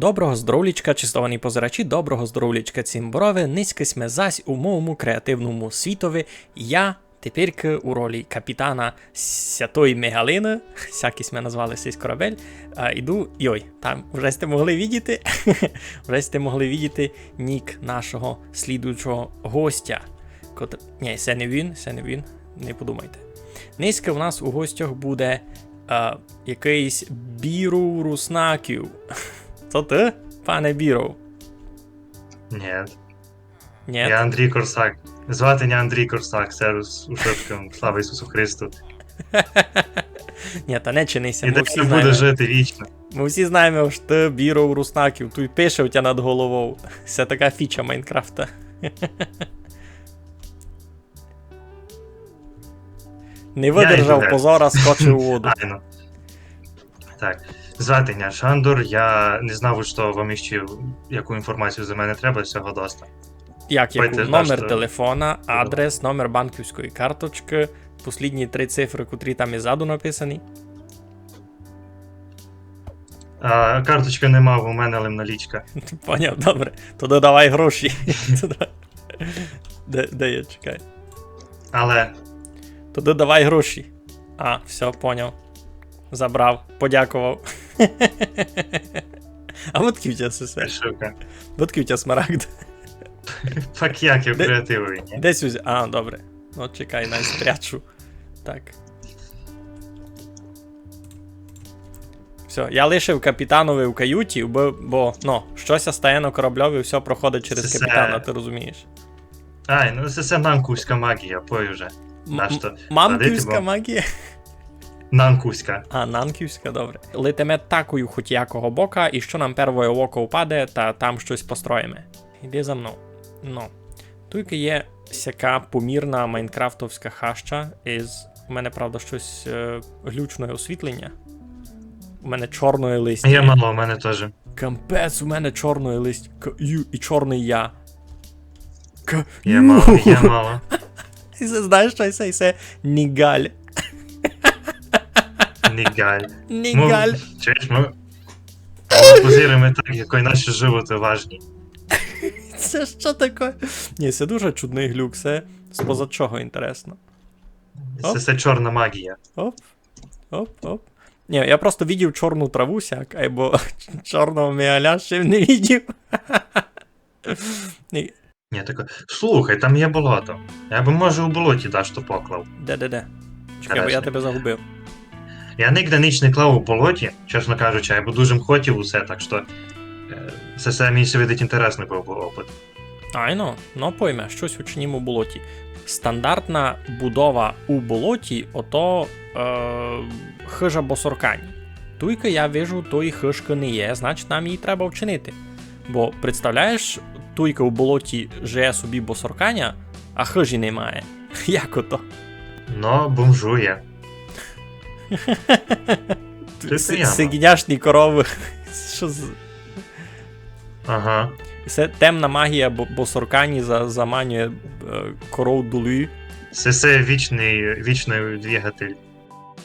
Доброго здоровлічка, чистовані позирачі, доброго здоровлічка цімборове, низьки сме зась у моєму креативному світові. Я тепер у ролі капітана Святої Мегалини, всякі сме назвали сей корабель, а, іду, йой, там вже сте могли видіти, вже сте могли видіти нік нашого слідуючого гостя. Котр... Ні, це не він, це не він, не подумайте. Низька в нас у гостях буде а, якийсь Біру Руснаків. Це ти, пане Біров? Ні, Ні. я Андрій Корсак. Звати не Андрій Корсак, сервіс у шуткам. Слава Ісусу Христу. Ні, та не чинися. І так всі, буде жити вічно. ми всі знаємо, що ти Біров Руснаків, тут пише у тебе над головою. Це така фіча Майнкрафта. Не видержав позора, скочив у воду. Так. Звати мене Шандор, я не знав, що вам іще яку інформацію за мене треба, всього доста. Як яку? Пойте, Номер що- телефона, адрес, номер банківської карточки, послідні три цифри, котрі там і ззаду написані. А, карточки нема, у мене лимналічка. Поняв, добре. То додавай гроші. Де, де я чекай? Але То додавай гроші. А, все, поняв. Забрав, подякував. А от ків тебе все. шивка. От ків тебе смарагд. Так як я креативний? Десь узяв. А, добре. Ну, чекай, най спрячу. Так. Все, я лишив капітанові в каюті, бо, бо ну, щось стає на корабльові, все проходить через Це- капітана, ти розумієш. Ай, ну це, це нанкуська магія, пой вже. М- Та що? Мамківська Садити, бо- магія. Нанкуська. А, нанківська, добре. Летиме такою хоч якого бока, і що нам первое око впаде, та там щось построїмо. Іди за мною. Ну. Тільки є сяка помірна майнкрафтовська хаща із. У мене, правда, щось е, глючне освітлення. У мене чорної листя. Я мало, у мене теж. Кампець, у мене чорної листя. К- ю, і чорний я. К- Я мало, я мало. І це знаєш, що це, це Нігаль. Нігаль. Нігаль. Чуєш, ми, ми так, якої наші животи важні. Це що таке? Ні, це дуже чудний глюк, це споза чого інтересно. Це, це чорна магія. Оп, оп, оп. Ні, я просто видів чорну траву сяк, або чорного міаля ще не видів. Ні, Ні, таке. Слухай, там є болото. Я би може у болоті дашто поклав. де-де-де. Чекай, бо я тебе загубив. Я ніч не клав у болоті, чесно кажучи, я би дуже хотів усе, так що. е, Це все мені видить інтересний був би опит. Айно, ну пойме, щось учинім у болоті. Стандартна будова у болоті, ото е, хижа босоркані. Туйка я вижу, тої хижки не є, значить нам її треба вчинити. Бо представляєш, туйка у болоті живе собі босорканя, а хижі немає. Як ото? Но бомжує. Сигняшні корови. Що з... Ага. Це темна магія бо- босоркані за, заманює е, коров дулю. Це все вічний, вічний двигатель.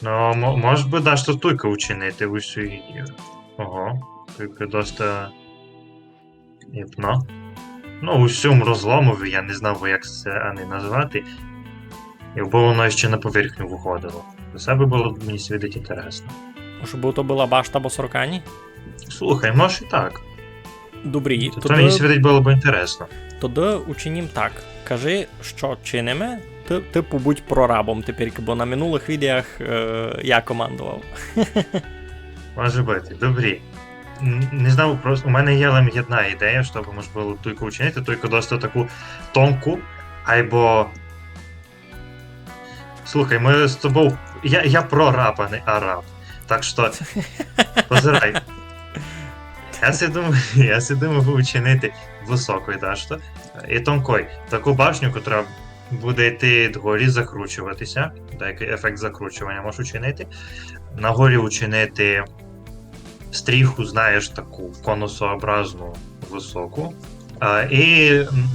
Ну, може би даш то туйка учинити усю її. Ого. Тільки доста. Іпно. Ну, усьому розломові, я не знав, як це Ани назвати. Якби воно ще на поверхню виходило. Це би було мені свідить інтересно. Щоб то була башта або босоркані. Слухай, може і так. Добрі, То мені тоді, свідить було б інтересно. тоді учинім так. Кажи, що чиниме, ти, ти побудь прорабом тепер, бо на минулих відеях е, я командував. Може бути, добрі. Не знав, просто у мене є лише одна ідея, щоб можна було тільки учинити, тільки досить таку тонку, або. Слухай, ми з тобою. Я, я прораб, а не араб. Так що. Позирай. Я си думаю, я си думав учинити високою, да, що? І тонкою. Таку башню, яка буде йти дгорі, закручуватися. Деякий ефект закручування можеш учинити. Нагорі учинити стріху, знаєш, таку конусообразну високу. А, і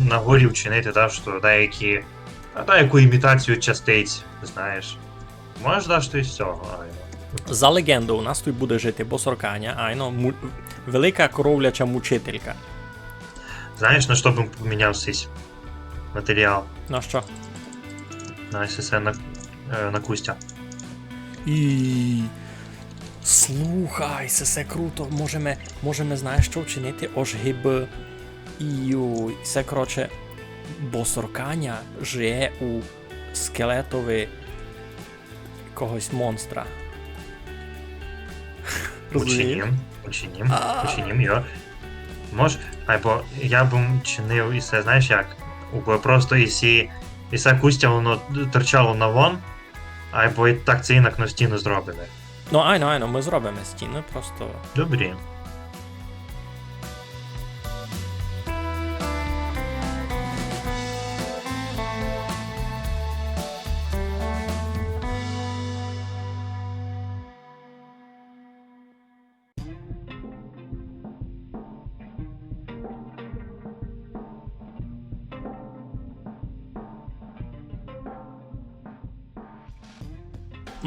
на горі вчинити так, що деякі. Деяку імітацію частиць, знаєш. Можеш дати із цього, Айно? За легенду, у нас тут буде жити босорканя, айно, му... велика коровляча мучителька. Знаєш, на що б поміняв цей матеріал? Ну що? На СС на, е, на Кустя. І. Слухай, це все круто. Можемо, можемо знаєш, що вчинити? Ож гиб. Іой, це коротше. Босорканя живе у скелетові якогось монстра. Учинім, учинім, учинім його. Може, або я б чинив і це, знаєш як? Бо просто ісі, ісе Кустя воно торчало на вон, або і так це інак на стіну зробили. Ну, айно, айно, ми зробимо стіну, просто. Добрі.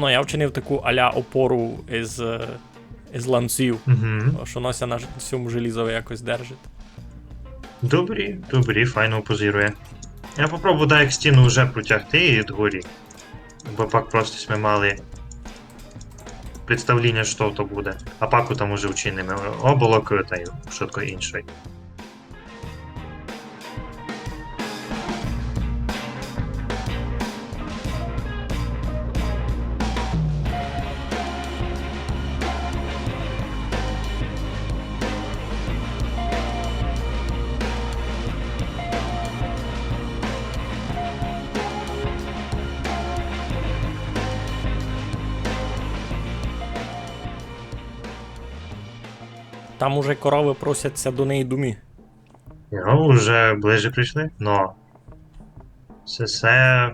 Ну, я вчинив таку аля опору із, е, із ланців, Угу. що нося на цьому желізові якось держить. Добрі, добрі, файно позирує. Я попробую так як стіну вже протягти і дгорі. Бо пак просто ми мали представління, що то буде. А паку там уже вчинимо. Оболок та й що таке Там уже корови просяться до неї думі. Ну, вже ближче прийшли, но. Це все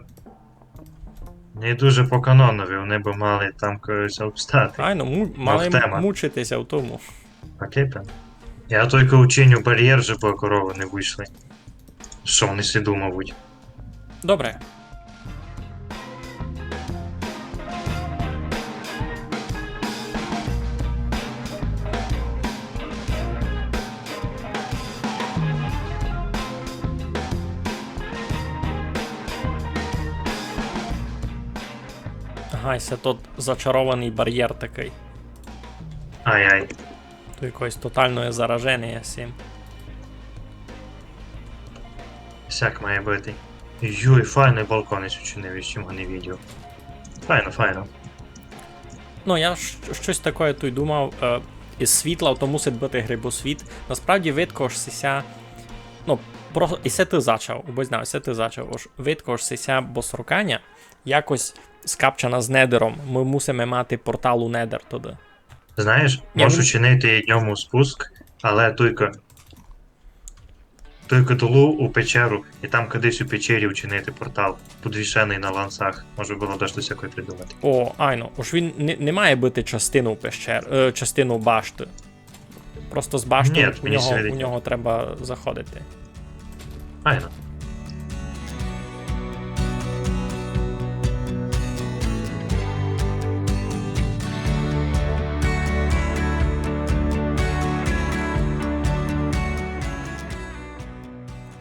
не дуже по канонові, вони б мали там когось обстати. Айно, му, мали мучитися в тому. Окей, пен. Я тільки учиню бар'єр, щоб корови не вийшли. Що вони сіду, мабуть. Добре. Це тот зачарований бар'єр такий. Ай-ай. То якось тотальне зараження всім. Всяк має бути. Юй, файний балкон із учинив, із чим не відео. Файно, файно. Ну, я щось таке тут думав. Е, із світла, то мусить бути грибосвіт. Насправді видко ж сися. Ну, просто і це ти зачав, бо це ти зачав. Ож видко ж сися босрукання якось скапчана з недером. Ми мусимо мати портал у недер туди. Знаєш, можеш ну- учинити дньому спуск, але тільки. Тільки долу у печеру, і там кудись у печері вчинити портал, подвішений на лансах. Може було десь щось якось придумати. О, айно, ож він не, не має бути частину пещер, е, частину башти. Просто з башти Ні, у, нього, у нього треба заходити. Файно.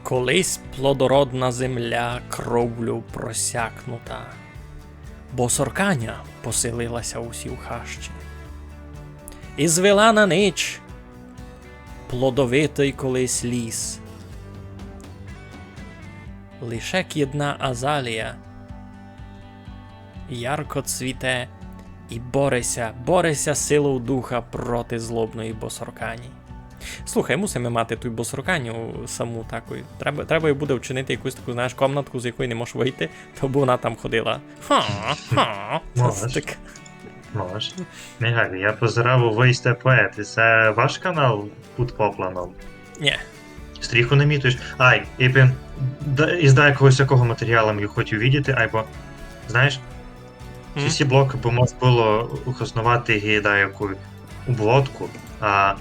Колись плодородна земля кровлю просякнута, бо сорканя поселилася усі в хащі. І звела на нич плодовитий колись ліс. Лише к'єдна азалія ярко цвіте і бореся, бореся силою духа проти злобної босоркані. Слухай, мусимо мати ту босруканю саму таку. Треба, треба буде вчинити якусь таку, знаєш, комнатку, з якої не можеш вийти, то б вона там ходила. Ха, ха. Так. Мігалі, я позирав у вийсте поет. Це ваш канал під попланом. Ні. Стріху не мітуєш. Ай, і він да- із якогось якого матеріалу я хочу видіти, або знаєш, ці всі блоки б можна було уснувати гіда яку обводку, а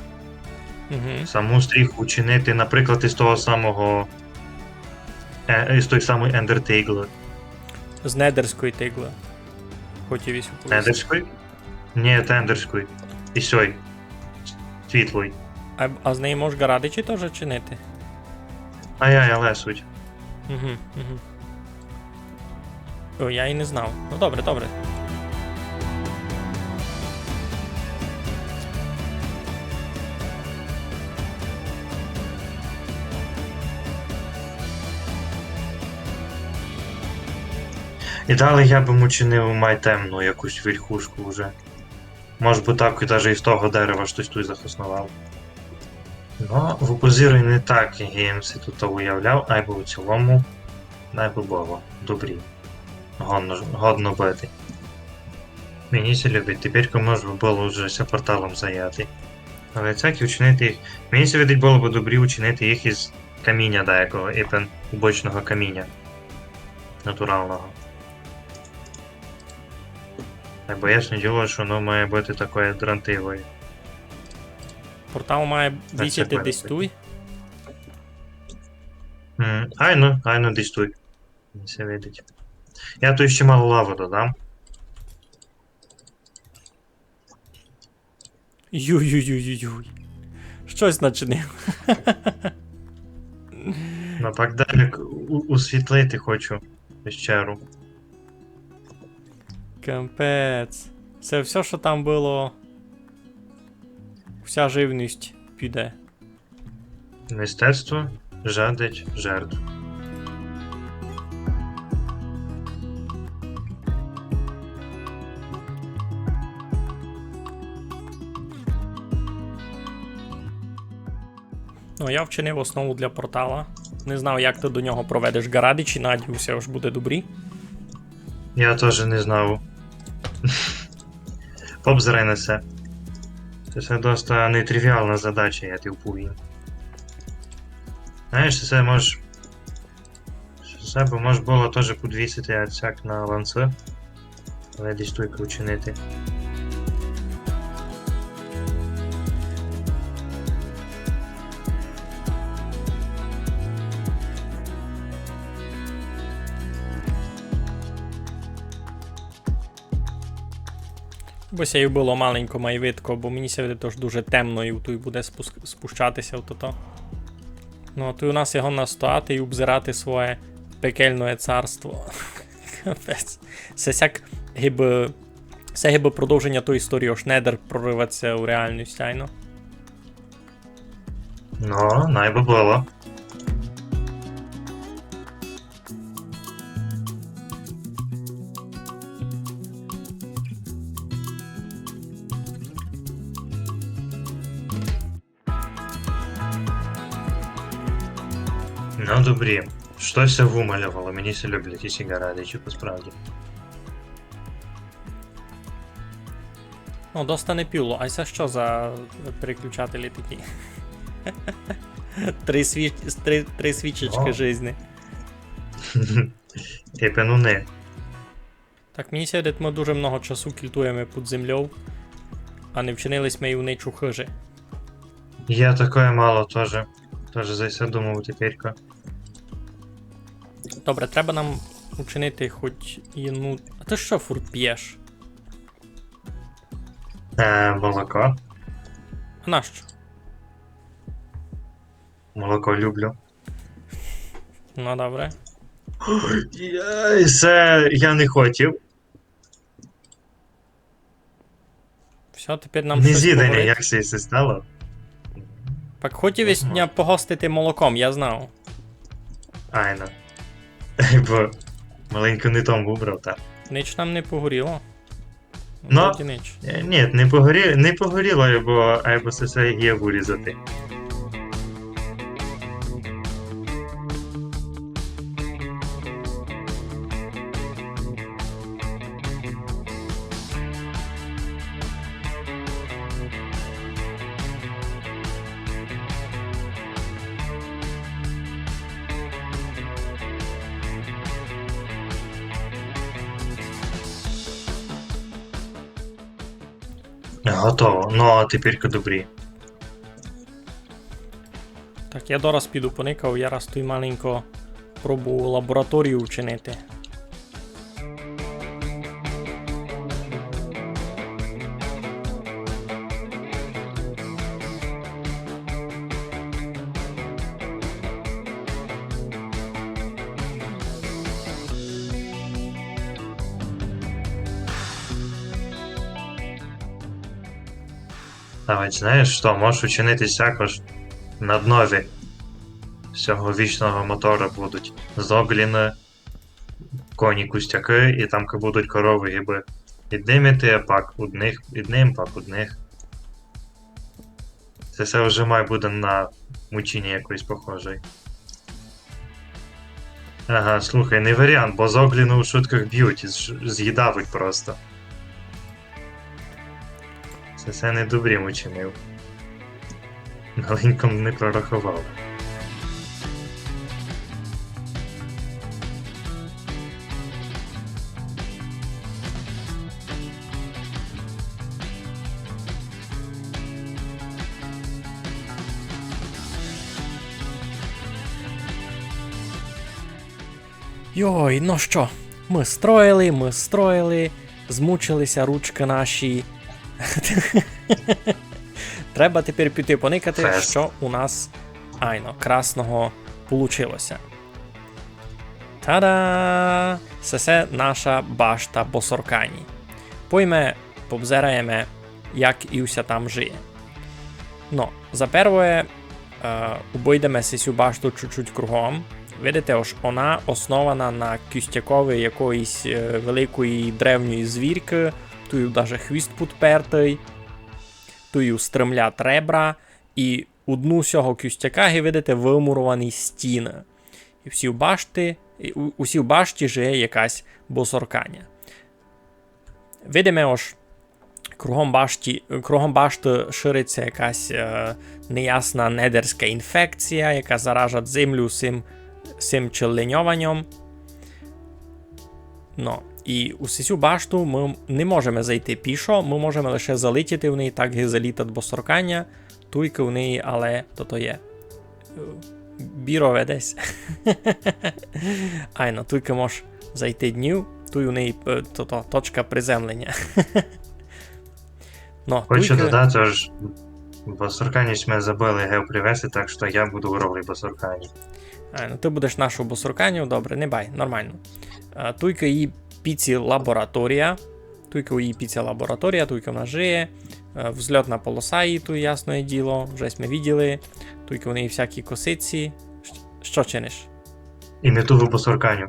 Угу. саму стріху чинити, наприклад, із того самого. е, Із той самої Ендертейгли. З недерської тигли. Хотів і сюди. Ендерської? Ні, Тендерської. І сьой. Світлої. А, а з неї можеш гарадичі теж чинити? Ай-яй, але суть. Угу, угу. О, я і не знав. Ну добре, добре. І далі я би учинив май темну якусь верхушку вже. Може би так, і навіть із того дерева щось тут захоснував. Ну, в опозирі не так геймси тут уявляв, а й би у цілому най би було. Добрі. Годно, годно бити. Мені це любить, тепер може би було вже порталом заяти. Але так і учинити їх. Мені видить було б добрі учинити їх із каміння деякого, іпен убочного каміння. Натурального. Бо ясне діло, що воно має бути такою дрантивою. Портал має вісіти десь туй. М, Айно, айно десь тут. Не все видить. Я тут ще мало лаву додам. Юй-юй-юй-юй. Щось начинив. Ну так далі усвітлити хочу пещеру. Капець. Це все, що там було. Вся живність піде. Мистецтво жадить жертв. Ну, я вчинив основу для портала. Не знав, як ти до нього проведеш гарадичі, надіюся, ж буде добрі. Я теж не знав. Побзирай на це. Це доста нетривіальна задача, я ти вповім. Знаєш, це можеш. Це б може було теж підвісити отсяк на ланце. Але десь той учинити. Бо сяю було маленько майвитко, бо мені ся теж дуже темно і тут буде спущатися в то. Ну, а тут у нас його настояти і обзирати своє пекельне царство. Капець. Це сяк гиби. Це гиби продовження тої історії, аж недер прориватися у реальність, айно. Ну, най би було. Добрі. Щось вималювало, мені це люблять і сігарадичі, посправді. Ну, доста не піло. А це що за переключателі такі? Три, свіч... три, три свічечки жизни. Типа, ну не. Так, мені сидить, ми дуже много часу кільтуємо під землею, а не вчинились ми і в нечу хижі. Я такое мало тоже. Тоже за це думав теперь-ка. Добре, треба нам учинити хоч і ну. А ти що фурт п'єш? Е, молоко. А нащо? Молоко люблю. Ну добре. Я, це я не хотів. Все, тепер нам Не щось з'їдення, як це це стало. Так хотів із дня погостити молоком, я знав. Айно. Бо маленько не там вибрав, так. Нич там не погоріло. Ну. Е, Ні, не погоріло, не погоріло, бо все є вирізати. Ну, а тепер добрі. Так, я дораз піду поникав, я раз той маленько пробую лабораторію вчинити. Навіть знаєш що, можеш учинитись також на днові цього вічного мотора будуть зогліни, коні кустяки, і там будуть корови гиби. Одним іти, пак одних, одним, пак одних. Це все вже має буде на мучині якоїсь похожої. Ага, слухай, не варіант, бо зогліну у шутках б'ють з'їдавить просто. Це все не добрім учинив. Маленьком не прорахував. Йой, ну що, ми строїли, ми строїли, змучилися ручки наші. Треба тепер піти поникати, Фест. що у нас айно красного получилося. Та-да! Це все наша башта Босоркані. Пойме, побзераємо, як і там жиє. Ну, за перше, е, обійдемо цю башту чуть-чуть кругом. Видите, ось вона основана на кюстякові якоїсь е, великої древньої звірки, тую даже хвіст підпертий, тую стремлять ребра, і у дну цього кюстяка, ви видите, вимуровані стіни. І всі в башти, і усі в башті жиє якась босоркання. Видимо, ось кругом башті, кругом башти шириться якась е, неясна недерська інфекція, яка заражать землю цим, цим челеньованням. Ну, і у цю башту ми не можемо зайти пішо, ми можемо лише залетіти в неї, так і залітати босоркання, туйки в неї, але то то є. е, Бірове десь. Айно, туйки можеш зайти днів, туй у неї е, то, то, точка приземлення. Ну, Хочу туйки- додати, ж Басурканіч ми забили геопривеси, так що я буду у ролі. А, ну ти будеш нашу босурканю, добре, не бай, нормально. А, туйка її піці лабораторія. Туйка у її піці лабораторія, туйка вона жиє. А, Взльотна полоса її тут, ясне діло, вже ми виділи. Туйка у неї всякі косиці. Що чиниш? І не ту Басурканю.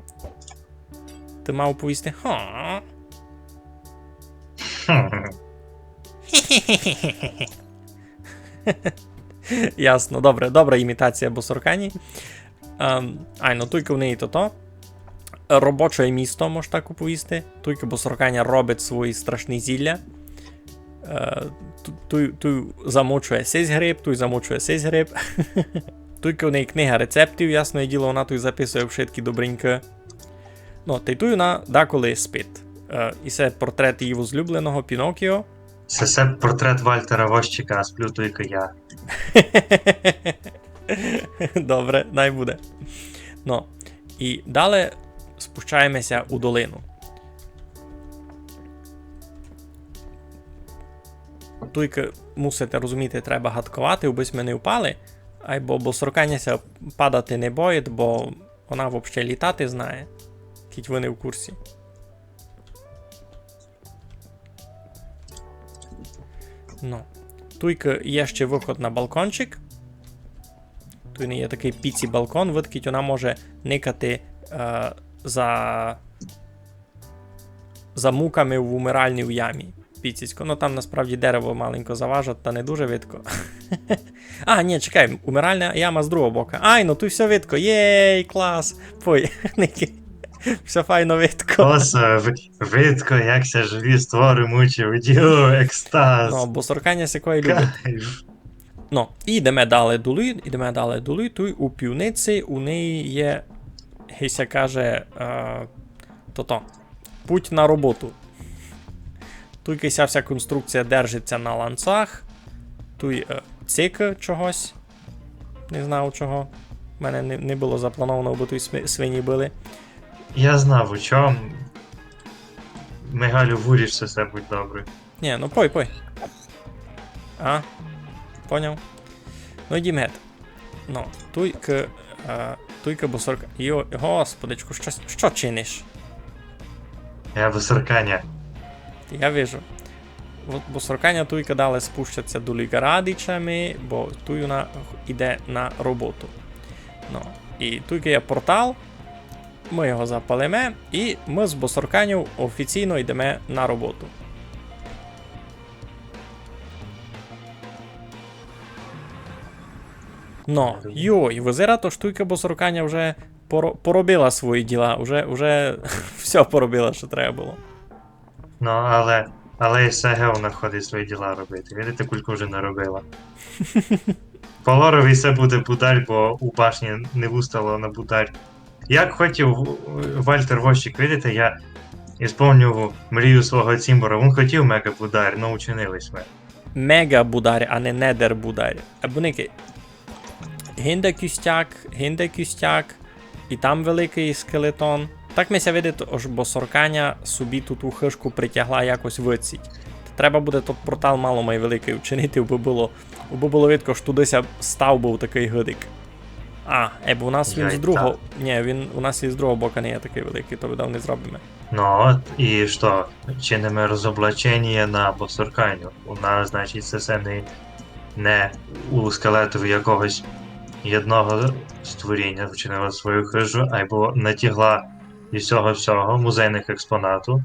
Ти мав повісти? Ха. Ясно, добре, добра імітація босоркані. Ем, ай, ну туйка в неї то то. Робоче місто, можна так оповісти. Туйка босорканя робить свої страшні зілля. Е, туй замочує сись гриб, туй замочує сись гриб. Туйка в неї книга рецептів, ясне діло, вона туй записує вшитки добренько. Ну, та й туй вона деколи спить. Е, і це портрет її возлюбленого Пінокіо. Це все портрет Вальтера Вощика, а сплю тільки я. Добре, най буде. Ну, і далі спущаємося у долину. Тільки мусите розуміти, треба гадкувати, аби ми не впали. Або бо сорканяся падати не боїть, бо вона взагалі літати знає. Ви не в курсі. Ну. Туйка є ще виход на балкончик. Тут є такий піці балкон, видкіть вона може никати е, за, за муками в умиральній в ямі. Піціцько. Ну там насправді дерево маленько заважить, та не дуже видко. а, ні, чекай, умиральна яма з другого бока. Ай, ну тут все видко. Єй, клас. Пой, ники. Все файно видко. Оса, ви- видко, як ся живі створи мучив. Йо, екстаз. Ну, бо соркання сякої любить. Ну, і йдемо далі долі, йдемо далі долі, тут у півниці у неї є, гися каже, е, то-то, путь на роботу. Тут якась вся конструкція держиться на ланцах, тут е, цик чогось, не знав чого. У мене не, не було заплановано, бо тут свині були. Я знав, у чому. Мигалю вурішся, все будь добре. Ні, ну пой, пой. А, поняв. Ну йдім гет. Ну, туйка, е, туйка босорка. Йо, господичку, що, що чиниш? Я Басурканя. Я вижу. от босоркання туйка далі спущаться до Лігарадичами, бо туй вона йде на роботу. Ну, і туйка є портал, ми його запалимо, і ми з босорканів офіційно йдемо на роботу. Ну, йой, визира, то штуйка босоркання вже поробила свої діла, вже, вже все поробила, що треба було. Ну, але. Але і СГ вона ходить свої діла робити. Видите, кульку вже не робила. Полорові все буде бударь, бо у башні не вустало на бударь. Як хотів Вальтер Вощик, видите, я ісповнював мрію свого цімбора. Він хотів мега бударь, але учинились ми. Мега бударь, а не недер бударь. Гінде кюстяк, гінде кюстяк, і там великий скелетон. Так мися видить, ож босоркання собі тут у хишку притягла якось виціть. Треба буде тут портал мало май великий вчинити, бо було, бо було видко, що тудися став був такий гидик. А, е, бо у нас він Я з другого. так. Ні, він у нас і з другого боку не є такий великий, то видав не зробимо. Ну от, і що, чинимо розоблачення на босорканю. У нас, значить, це все не, не у скелетові якогось єдного створіння вчинила свою хижу, або натягла і всього всього музейних експонату.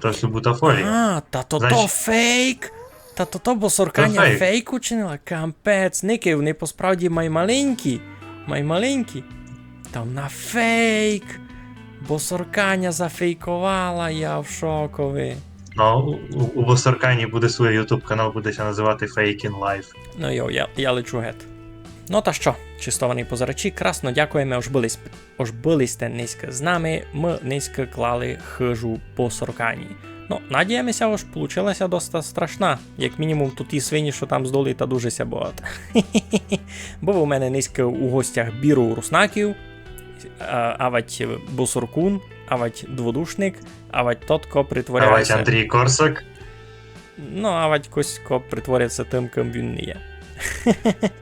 Просто бутафорія. А, та то то фейк! Та то то босоркання То фейк. фейк учинила? Кампець, ники, вони посправді май маленькі. Май маленькі. Та вона фейк! Босоркання зафейкувала, я в шокові. Ну, у, у Босоркані буде свій ютуб канал, буде ще називати Fake in Life. Ну йо, я, я лечу гет. Ну та що, чистовані позирачі, красно дякуємо, ож були, сп- ож були сте низько з нами, ми низько клали хижу по соркані. Ну, надіємося, ож получилася доста страшна. Як мінімум, тут ті свині, що там здолі, та дуже ся багато. Був у мене низько у гостях біру руснаків, авать босоркун, авать дводушник, авать тот, ко Давайте притворяється. Андрій Корсак. Ну, а Вадькось ко притвориться тим, ким він не є.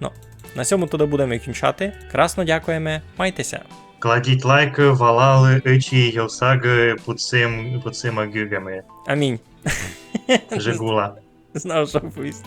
ну, на цьому туди будемо і кінчати. Красно дякуємо, майтеся. Кладіть лайк, валали, ечі, йосаги під цим, під цими гюгами. Амінь. Жигула. Знав, що повість.